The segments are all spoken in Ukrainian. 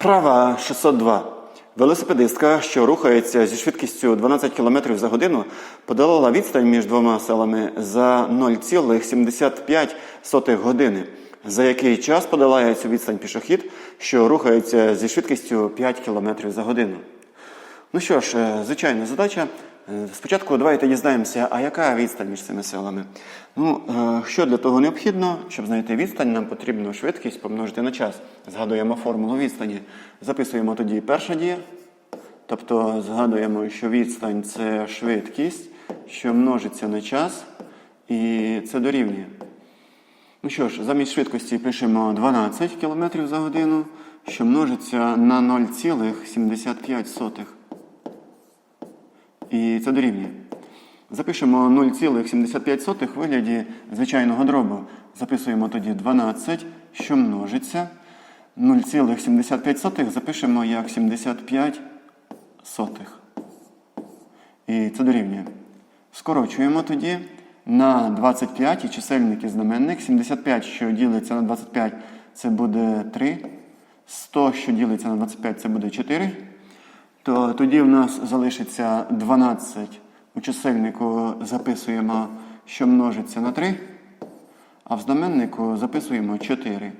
Вправа 602. Велосипедистка, що рухається зі швидкістю 12 км за годину, подолала відстань між двома селами за 0,75 години. За який час подолає цю відстань пішохід, що рухається зі швидкістю 5 км за годину? Ну що ж, е, звичайна задача. Е, Спочатку давайте дізнаємося, а яка відстань між цими селами. Ну, е, що для того необхідно, щоб знайти відстань, нам потрібно швидкість помножити на час. Згадуємо формулу відстані. Записуємо тоді перша дія. Тобто згадуємо, що відстань це швидкість, що множиться на час, і це дорівнює. Ну що ж, замість швидкості пишемо 12 км за годину, що множиться на 0,75. І це дорівнює. Запишемо 0,75 в вигляді звичайного дробу. Записуємо тоді 12, що множиться. 0,75 запишемо як 75 сотих. І це дорівнює. Скорочуємо тоді на 25 і чисельник і знаменник. 75, що ділиться на 25, це буде 3. 100, що ділиться на 25, це буде 4. То тоді в нас залишиться 12. У чисельнику записуємо, що множиться на 3, а в знаменнику записуємо 4.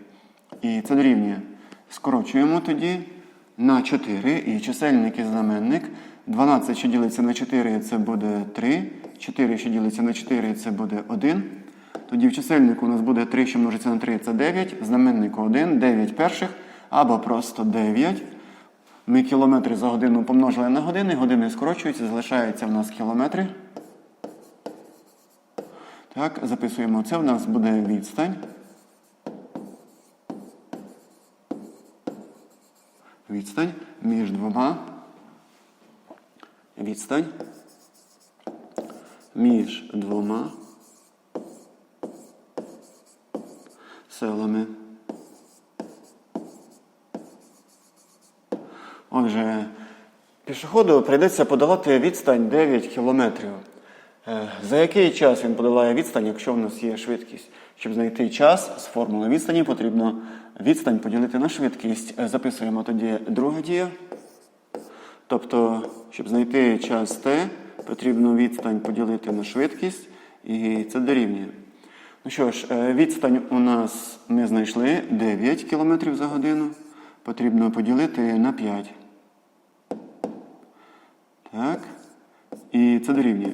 І це дорівнює. Скорочуємо тоді на 4 і чисельник і знаменник. 12, що ділиться на 4, це буде 3. 4, що ділиться на 4, це буде 1. Тоді в чисельнику у нас буде 3, що множиться на 3, це 9. В знаменнику 1, 9 перших або просто 9. Ми кілометри за годину помножили на години, години скорочуються, залишаються в нас кілометри. Так, записуємо це. У нас буде відстань. Відстань між двома. Відстань між двома селами. Отже, пішоходу прийдеться подолати відстань 9 кілометрів. Е, За який час він подолає відстань, якщо в нас є швидкість? Щоб знайти час з формули відстані, потрібно відстань поділити на швидкість. Е, Записуємо тоді друга дія. Тобто, щоб знайти час t, потрібно відстань поділити на швидкість, і це дорівнює. Ну що ж, е, відстань у нас ми знайшли 9 км за годину. Потрібно поділити на 5. Так. І це дорівнює.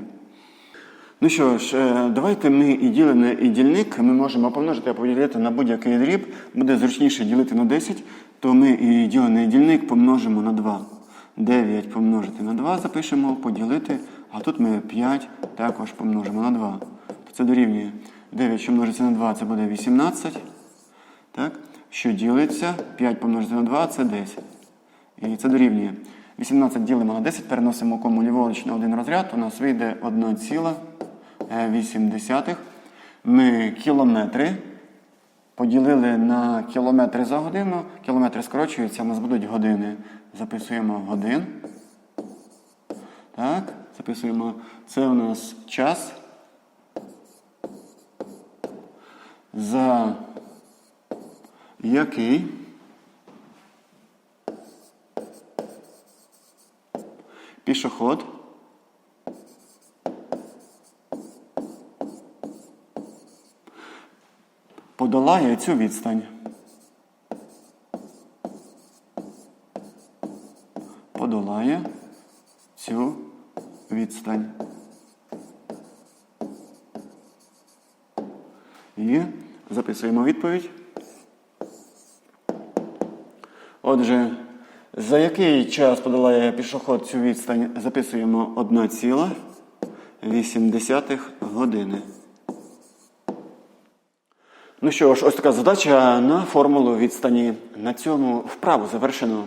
Ну що ж, е, давайте ми і ділене, і дільник ми можемо помножити, а поділити на будь-який дріб. Буде зручніше ділити на 10, то ми і ділений і дільник помножимо на 2. 9 помножити на 2 запишемо, поділити, а тут ми 5 також помножимо на 2. Це дорівнює. 9, що множиться на 2, це буде 18. Так? Що ділиться, 5 помножити на 2 це 10. І це дорівнює. 18 ділимо на 10, переносимо кому ліворуч на один розряд, у нас вийде 1,8. Ми кілометри поділили на кілометри за годину. Кілометри скорочуються, у нас будуть години. Записуємо годин. Так, записуємо. Це у нас час. За який пішоход подолає цю відстань. Подолає цю відстань. І записуємо відповідь. Отже, за який час подолає пішоход цю відстань, записуємо 1,8 години. Ну що ж, ось така задача на формулу відстані. На цьому вправу завершено.